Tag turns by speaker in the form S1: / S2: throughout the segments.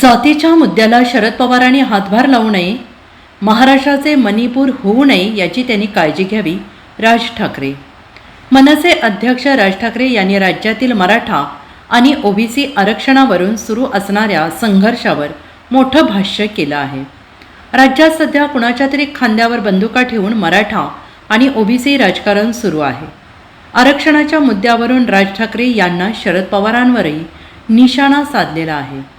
S1: जातीच्या मुद्द्याला शरद पवारांनी हातभार लावू नये महाराष्ट्राचे मणिपूर होऊ नये याची त्यांनी काळजी घ्यावी राज ठाकरे. मनसे अध्यक्ष राज ठाकरे यांनी राज्यातील मराठा आणि ओबीसी आरक्षणावरून सुरू असणाऱ्या संघर्षावर मोठं भाष्य केलं आहे. राज्यात सध्या कुणाच्या तरी खांद्यावर बंदुका ठेवून मराठा आणि ओबीसी राजकारण सुरू आहे. आरक्षणाच्या मुद्द्यावरून राज ठाकरे यांना शरद पवारांवरही निशाणा साधलेला आहे.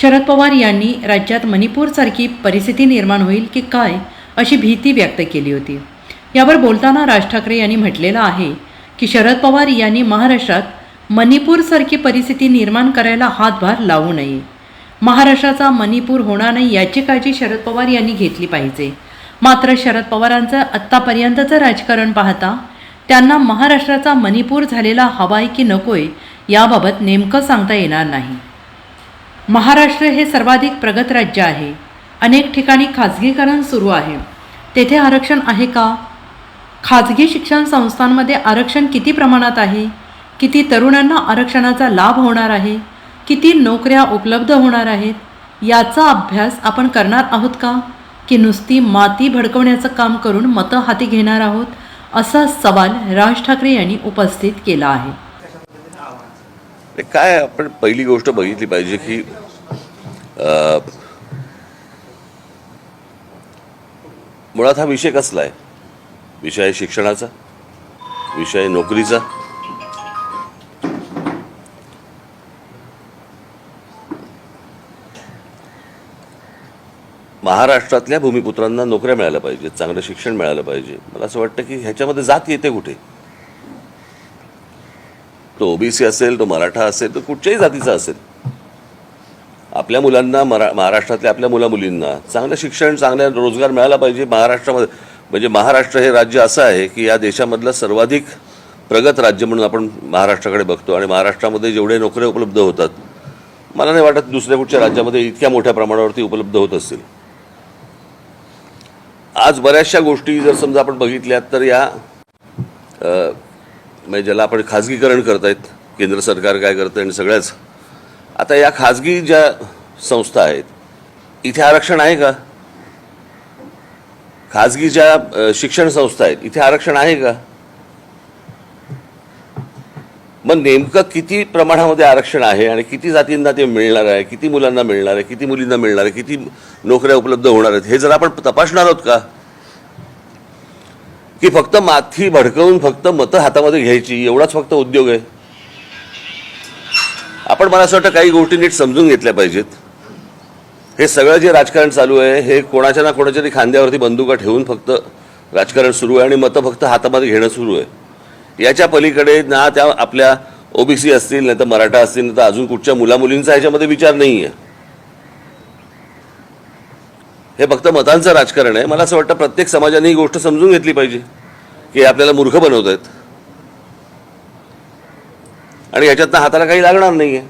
S1: शरद पवार यांनी राज्यात मणिपूरसारखी परिस्थिती निर्माण होईल की काय अशी भीती व्यक्त केली होती. यावर बोलताना राज ठाकरे यांनी म्हटलेलं आहे की शरद पवार यांनी महाराष्ट्रात मणिपूरसारखी परिस्थिती निर्माण करायला हातभार लावू नये. महाराष्ट्राचा मणिपूर होणार नाही याची काळजी शरद पवार यांनी घेतली पाहिजे. मात्र शरद पवारांचं आत्तापर्यंतचं राजकारण पाहता त्यांना महाराष्ट्राचा मणिपूर झालेला हवाय की नकोय याबाबत नेमकं सांगता येणार नाही. महाराष्ट्र हे सर्वाधिक प्रगत राज्य आहे. अनेक ठिकाणी खाजगीकरण सुरू आहे. तेथे आरक्षण आहे का? खाजगी शिक्षण संस्थांमध्ये आरक्षण किती प्रमाणात आहे? किती तरुणांना आरक्षणाचा लाभ होणार आहे? किती नोकऱ्या उपलब्ध होणार आहेत? याचा अभ्यास आपण करणार आहोत का? की नुसती माती भडकवण्याचं काम करून मतं हाती घेणार आहोत? असा सवाल राज ठाकरे यांनी उपस्थित केला आहे.
S2: काय आपण पहिली गोष्ट बघितली पाहिजे की मुळात हा विषय कसला आहे? विषय आहे शिक्षणाचा? विषय आहे नोकरीचा? महाराष्ट्रातल्या भूमिपुत्रांना नोकऱ्या मिळाल्या पाहिजेत चांगलं शिक्षण मिळालं पाहिजे. मला असं वाटतं की ह्याच्यामध्ये जात येते कुठे? तो ओबीसी असेल तो मराठा असेल तो कुठच्याही जातीचा असेल. आपल्या मुलांना मरा महाराष्ट्रातल्या आपल्या मुला मुलींना चांगलं शिक्षण चांगला रोजगार मिळाला पाहिजे महाराष्ट्रामध्ये. म्हणजे महाराष्ट्र हे राज्य असं आहे की या देशामधलं सर्वाधिक प्रगत राज्य म्हणून आपण महाराष्ट्राकडे बघतो आणि महाराष्ट्रामध्ये जेवढे नोकऱ्या उपलब्ध होतात मला नाही वाटत दुसऱ्या कुठच्या राज्यामध्ये इतक्या मोठ्या प्रमाणावरती उपलब्ध होत असतील. आज बऱ्याचशा गोष्टी जर समजा आपण बघितल्यात तर या म्हणजे ज्याला आपण खाजगीकरण करतायत केंद्र सरकार काय करतं आणि सगळ्याच. आता या खाजगी ज्या संस्था आहेत इथे आरक्षण आहे का? खाजगी ज्या शिक्षण संस्था आहेत इथे आरक्षण आहे का? मग नेमकं किती प्रमाणामध्ये आरक्षण आहे आणि किती जातींना ते मिळणार आहे किती मुलांना मिळणार आहे किती मुलींना मिळणार आहे किती नोकऱ्या उपलब्ध होणार आहेत हे जर आपण तपासणार आहोत का? की फक्त माथी भडकवून फक्त मतं हातामध्ये घ्यायची एवढाच फक्त उद्योग आहे. आपण मला असं वाटतं काही गोष्टी नीट समजून घेतल्या पाहिजेत. हे सगळं जे राजकारण चालू आहे हे कोणाच्या ना कोणाच्या तरी खांद्यावरती बंदुका ठेवून फक्त राजकारण सुरू आहे आणि मतं फक्त हातामध्ये घेणं सुरू आहे. याच्या पलीकडे ना त्या आपल्या ओबीसी असतील नाही तर मराठा असतील नाही तर अजून कुठच्या मुलामुलींचा ह्याच्यामध्ये विचार नाही आहे हे फक्त मतांचं राजकारण आहे. मला असं वाटतं प्रत्येक समाजाने ही गोष्ट समजून घेतली पाहिजे की आपल्याला मूर्ख बनवत आहेत आणि ह्याच्यातनं हाताला काही लागणार नाही आहे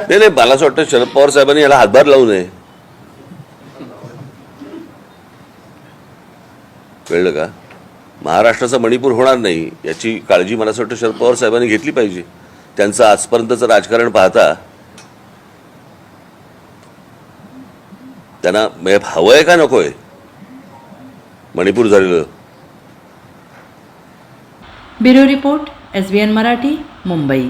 S2: नाही नाही मला असं वाटतं शरद पवार साहेबांनी याला हातभार लावू नये. कळलं का? महाराष्ट्राचा मणिपूर होणार नाही याची काळजी मला असं वाटतं शरद पवार साहेबांनी घेतली पाहिजे. त्यांचं आजपर्यंतचं राजकारण पाहता त्यांना म्हणजे हवं आहे का नको आहे मणिपूर झालेलं.
S1: Bureau report S B N Marathi Mumbai.